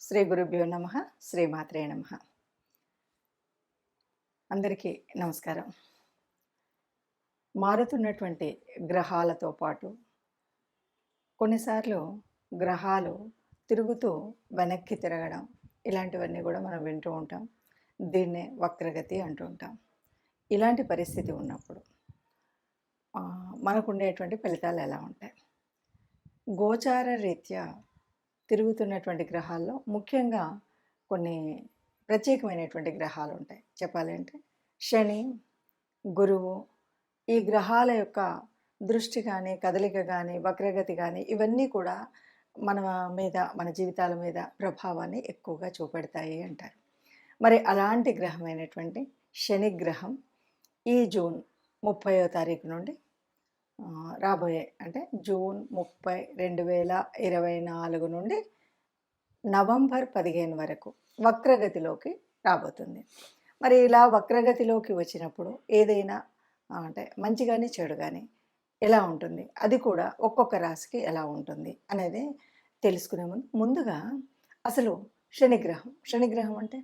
శ్రీ గురుభ్యో నమ శ్రీమాత్రే నమ. అందరికీ నమస్కారం. మారుతున్నటువంటి గ్రహాలతో పాటు కొన్నిసార్లు గ్రహాలు తిరుగుతూ వెనక్కి తిరగడం ఇలాంటివన్నీ కూడా మనం వింటూ ఉంటాం. దీన్నే వక్రగతి అంటూ ఉంటాం. ఇలాంటి పరిస్థితి ఉన్నప్పుడు మనకు ఉండేటువంటి ఫలితాలు ఎలా ఉంటాయి? గోచార రీత్యా తిరుగుతున్నటువంటి గ్రహాల్లో ముఖ్యంగా కొన్ని ప్రత్యేకమైనటువంటి గ్రహాలు ఉంటాయి చెప్పాలంటే శని గురువు ఈ గ్రహాల యొక్క దృష్టి కానీ కదలిక కానీ వక్రగతి కానీ ఇవన్నీ కూడా మన మీద మన జీవితాల మీద ప్రభావాన్ని ఎక్కువగా చూపెడతాయి అంటారు. మరి అలాంటి గ్రహమైనటువంటి శని గ్రహం ఈ జూన్ ముప్పయో తారీఖు నుండి రాబోయే అంటే జూన్ ముప్పై రెండు వేల ఇరవై నాలుగు నుండి నవంబర్ పదిహేను వరకు వక్రగతిలోకి రాబోతుంది. మరి ఇలా వక్రగతిలోకి వచ్చినప్పుడు ఏదైనా అంటే మంచి కానీ చెడు కానీ ఎలా ఉంటుంది? అది కూడా ఒక్కొక్క రాశికి ఎలా ఉంటుంది అనేది తెలుసుకునే ముందు ముందుగా అసలు శనిగ్రహం. శనిగ్రహం అంటే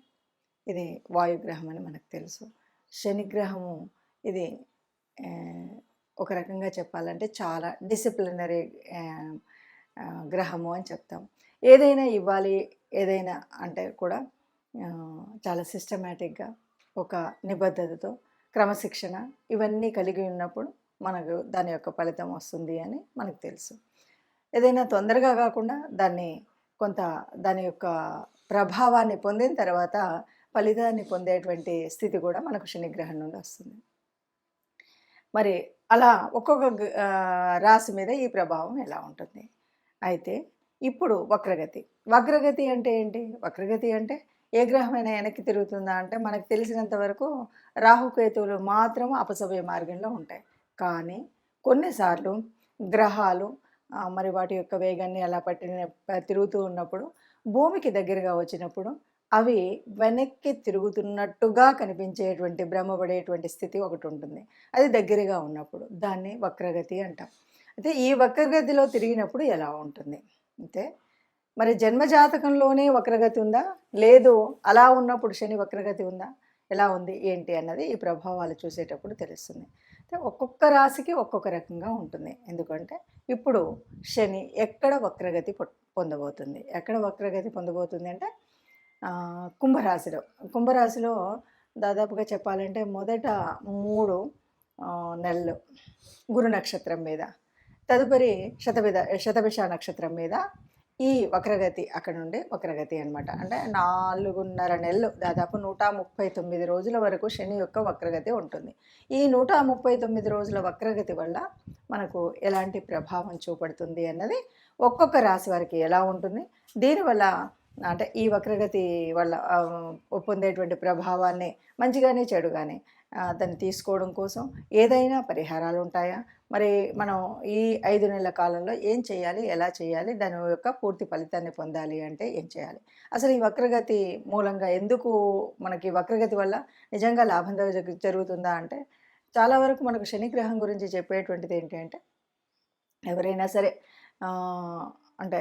ఇది వాయుగ్రహం అని మనకు తెలుసు. శనిగ్రహము ఇది ఒక రకంగా చెప్పాలంటే చాలా డిసిప్లినరీ గ్రహము అని చెప్తాం. ఏదైనా ఇవ్వాలి ఏదైనా అంటే కూడా చాలా సిస్టమేటిక్గా ఒక నిబద్ధతతో క్రమశిక్షణ ఇవన్నీ కలిగి ఉన్నప్పుడు మనకు దాని యొక్క ఫలితం వస్తుంది అని మనకు తెలుసు. ఏదైనా తొందరగా కాకుండా దాన్ని కొంత దాని యొక్క ప్రభావాన్ని పొందిన తర్వాత ఫలితాన్ని పొందేటువంటి స్థితి కూడా మనకు శనిగ్రహం నుండి వస్తుంది. మరి అలా ఒక్కొక్క రాశి మీద ఈ ప్రభావం ఎలా ఉంటుంది? అయితే ఇప్పుడు వక్రగతి. వక్రగతి అంటే ఏంటి? వక్రగతి అంటే ఏ గ్రహమైనా వెనక్కి తిరుగుతుందా అంటే మనకు తెలిసినంత వరకు రాహుకేతువులు మాత్రం అపసవ్య మార్గంలో ఉంటాయి. కానీ కొన్నిసార్లు గ్రహాలు మరి వాటి యొక్క వేగాన్ని అలా పట్టిన తిరుగుతూ ఉన్నప్పుడు భూమికి దగ్గరగా వచ్చినప్పుడు అవి వెనక్కి తిరుగుతున్నట్టుగా కనిపించేటువంటి భ్రమపడేటువంటి స్థితి ఒకటి ఉంటుంది అది దగ్గరగా ఉన్నప్పుడు దాన్ని వక్రగతి అంటాం. అయితే ఈ వక్రగతిలో తిరిగినప్పుడు ఎలా ఉంటుంది? అంటే మరి జన్మజాతకంలోనే వక్రగతి ఉందా? లేదు అలా ఉన్నప్పుడు శని వక్రగతి ఉందా? ఎలా ఉంది? ఏంటి అన్నది ఈ ప్రభావాలు చూసేటప్పుడు తెలుస్తుంది. ఒక్కొక్క రాశికి ఒక్కొక్క రకంగా ఉంటుంది. ఎందుకంటే ఇప్పుడు శని ఎక్కడ వక్రగతి పొ- పొందబోతుంది? ఎక్కడ వక్రగతి పొందబోతుంది అంటే కుంభరాశిలో. కుంభరాశిలో దాదాపుగా చెప్పాలంటే మొదట మూడు నెలలు గురు నక్షత్రం మీద. తదుపరి శతవిధ శతభిష నక్షత్రం మీద ఈ వక్రగతి అక్కడ నుండి వక్రగతి అనమాట అంటే నాలుగున్నర నెలలు దాదాపు నూట ముప్పై తొమ్మిది రోజుల వరకు శని యొక్క వక్రగతి ఉంటుంది. ఈ నూట ముప్పై తొమ్మిది రోజుల వక్రగతి వల్ల మనకు ఎలాంటి ప్రభావం చూపడుతుంది అన్నది ఒక్కొక్క రాశి వారికి ఎలా ఉంటుంది? దీనివల్ల అంటే ఈ వక్రగతి వల్ల ఆ, పొందేటువంటి ప్రభావాన్ని మంచిగానే చెడుగానే దాన్ని తీసుకోవడం కోసం ఏదైనా పరిహారాలు ఉంటాయా? మరి మనం ఈ ఐదు నెలల కాలంలో ఏం చేయాలి? ఎలా చేయాలి? దాని యొక్క పూర్తి ఫలితాన్ని పొందాలి అంటే ఏం చేయాలి? అసలు ఈ వక్రగతి మూలంగా ఎందుకు మనకి వక్రగతి వల్ల నిజంగా లాభం జరుగుతుందా అంటే చాలా వరకు మనకు శనిగ్రహం గురించి చెప్పేటువంటిది ఏంటి అంటే ఎవరైనా సరే అంటే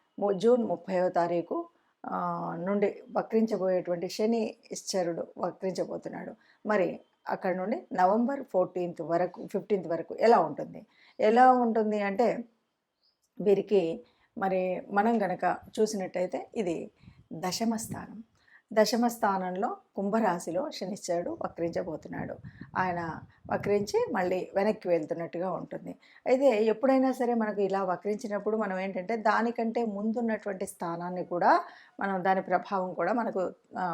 జూన్ ముప్పైవ తారీఖు నుండి వక్రించబోయేటువంటి శని ఇశ్చరుడు వక్రించబోతున్నాడు. మరి అక్కడ నుండి నవంబర్ ఫోర్టీన్త్ వరకు ఫిఫ్టీన్త్ వరకు ఎలా ఉంటుంది? ఎలా ఉంటుంది అంటే వీరికి మరి మనం గనక చూసినట్టయితే ఇది దశమ స్థానం. దశమ స్థానంలో కుంభరాశిలో శనిశ్చరుడు వక్రించబోతున్నాడు. ఆయన వక్రించి మళ్ళీ వెనక్కి వెళ్తున్నట్టుగా ఉంటుంది. అయితే ఎప్పుడైనా సరే మనకు ఇలా వక్రించినప్పుడు మనం ఏంటంటే దానికంటే ముందున్నటువంటి స్థానాన్ని కూడా మనం దాని ప్రభావం కూడా మనకు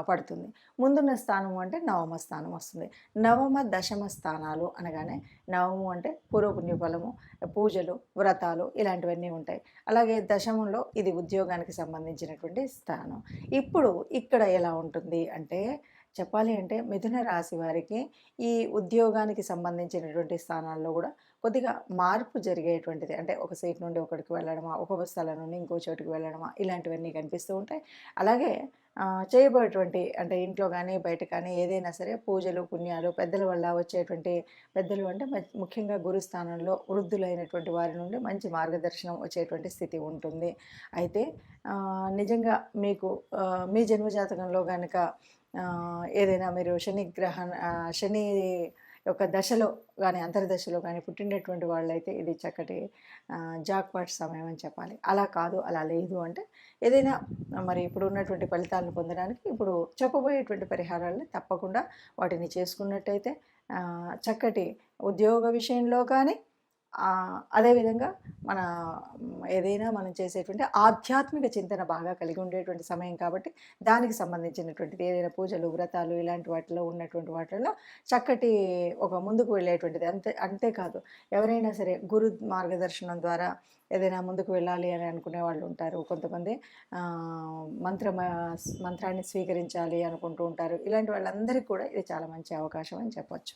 పడుతుంది. ముందున్న స్థానం అంటే నవమ స్థానం వస్తుంది. నవమ దశమ స్థానాలు అనగానే నవము అంటే పూర్వపుణ్య బలము పూజలు వ్రతాలు ఇలాంటివన్నీ ఉంటాయి. అలాగే దశమంలో ఇది ఉద్యోగానికి సంబంధించినటువంటి స్థానం. ఇప్పుడు ఇక్కడ ఎలా ఉంటుంది అంటే చెప్పాలి అంటే మిథున రాశి వారికి ఈ ఉద్యోగానికి సంబంధించినటువంటి స్థానాల్లో కూడా కొద్దిగా మార్పు జరిగేటువంటిది. అంటే ఒక సీట్ నుండి ఒకటికి వెళ్ళడమా ఒక స్థలం నుండి ఇంకో చోటుకి వెళ్ళడమా ఇలాంటివన్నీ కనిపిస్తూ ఉంటాయి. అలాగే చేయబోయేటువంటి అంటే ఇంట్లో కానీ బయట కానీ ఏదైనా సరే పూజలు పుణ్యాలు పెద్దల వల్ల వచ్చేటువంటి పెద్దలు అంటే మ- ముఖ్యంగా గురుస్థానంలో వృద్ధులైనటువంటి వారి నుండి మంచి మార్గదర్శనం వచ్చేటువంటి స్థితి ఉంటుంది. అయితే నిజంగా మీకు మీ జన్మజాతకంలో కనుక ఏదైనా మీరు శని గ్రహణ శని యొక్క దశలో కానీ అంతర్దశలో కానీ పుట్టినటువంటి వాళ్ళైతే ఇది చక్కటి జాక్పాట్ సమయం అని చెప్పాలి. అలా కాదు అలా లేదు అంటే ఏదైనా మరి ఇప్పుడు ఉన్నటువంటి ఫలితాలను పొందడానికి ఇప్పుడు చెప్పబోయేటువంటి పరిహారాలను తప్పకుండా వాటిని చేసుకున్నట్టయితే చక్కటి ఉద్యోగ విషయంలో కానీ అదేవిధంగా మన ఏదైనా మనం చేసేటువంటి ఆధ్యాత్మిక చింతన బాగా కలిగి ఉండేటువంటి సమయం కాబట్టి దానికి సంబంధించినటువంటిది ఏదైనా పూజలు వ్రతాలు ఇలాంటి వాటిలో ఉన్నటువంటి వాటిల్లో చక్కటి ఒక ముందుకు వెళ్ళేటువంటిది. అంతే అంతేకాదు ఎవరైనా సరే గురు మార్గదర్శనం ద్వారా ఏదైనా ముందుకు వెళ్ళాలి అని అనుకునే వాళ్ళు ఉంటారు. కొంతమంది మంత్ర మంత్రాన్ని స్వీకరించాలి అనుకుంటూ ఉంటారు. ఇలాంటి వాళ్ళందరికీ కూడా ఇది చాలా మంచి అవకాశం అని చెప్పచ్చు.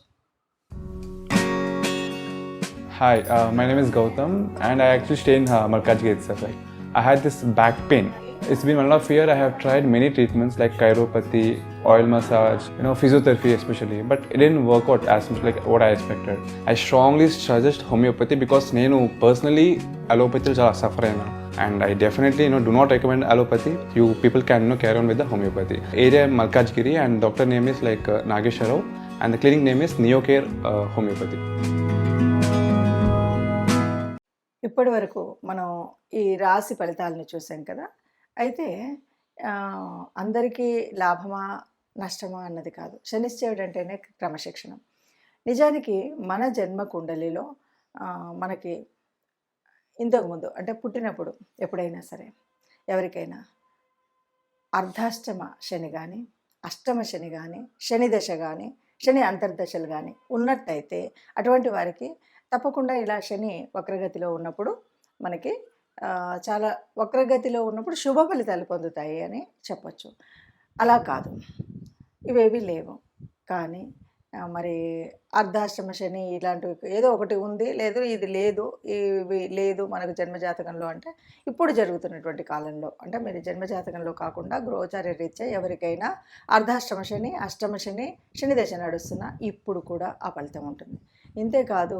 Hi, uh, my name is Gautam, and I actually stay in uh, Malkajgiri itself. Like, I had this back pain. It's been one and a half year. I have tried many treatments like chiropathy, oil massage, you know, physiotherapy especially, but it didn't work out as much like what I expected. I strongly suggest homeopathy because నేను personally allopathy చాలా suffer అయినా and I definitely you know do not recommend allopathy. You people can you know carry on with the homeopathy. Area Malkajgiri and doctor name is like uh, Nagesh Rao and the clinic ఇప్పటి వరకు మనం ఈ రాశి ఫలితాలను చూసాం కదా అయితే అందరికీ లాభమా నష్టమా అన్నది కాదు. శనిశ్చయుడు అంటేనే క్రమశిక్షణ. నిజానికి మన జన్మ కుండలిలో మనకి ఇంతకుముందు అంటే పుట్టినప్పుడు ఎప్పుడైనా సరే ఎవరికైనా అర్ధాష్టమ శని కానీ అష్టమ శని కానీ శని దశ కానీ శని అంతర్దశలు కానీ ఉన్నట్టయితే అటువంటి వారికి తప్పకుండా ఇలా శని వక్రగతిలో ఉన్నప్పుడు మనకి చాలా వక్రగతిలో ఉన్నప్పుడు శుభ ఫలితాలు పొందుతాయి అని చెప్పొచ్చు. అలా కాదు. ఇవేవి లేవు. కానీ మరి అర్ధాశ్రమ శని ఇలాంటివి ఏదో ఒకటి ఉంది లేదు ఇది లేదు ఇవి లేదు మనకు జన్మజాతకంలో అంటే ఇప్పుడు జరుగుతున్నటువంటి కాలంలో. అంటే మీరు జన్మజాతకంలో కాకుండా గృహచార్య రీత్యా ఎవరికైనా అర్ధాశ్రమ శని అష్టమ శని శని దశ నడుస్తున్నా ఇప్పుడు కూడా ఆ ఫలితం ఉంటుంది. ఇంతేకాదు